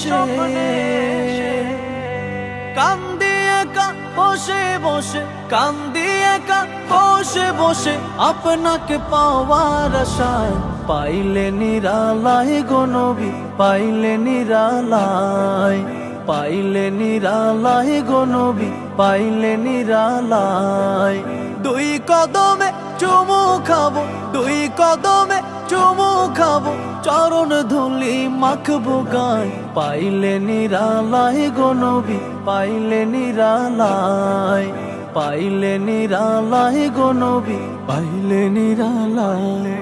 স্বপ্নে কান্দি একা বসে বসে বসে বসে, আপনাকে পাওয়ার আশায়। পাইলে নিরালাই গো নবী, পাইলে নিরালাই পাইলে নিরালাই গো নবী, পাইলে নিরালাই দুই কদমে চুমু খাব, দুই কদমে চুমু খাব, চরণ ধুলি মাখবো গায় পাইলে নিরালাই গনবি নবী, পাইলে নিরালাই পাইলে নিরালাই গনবি নবী, পাইলে নিরালাই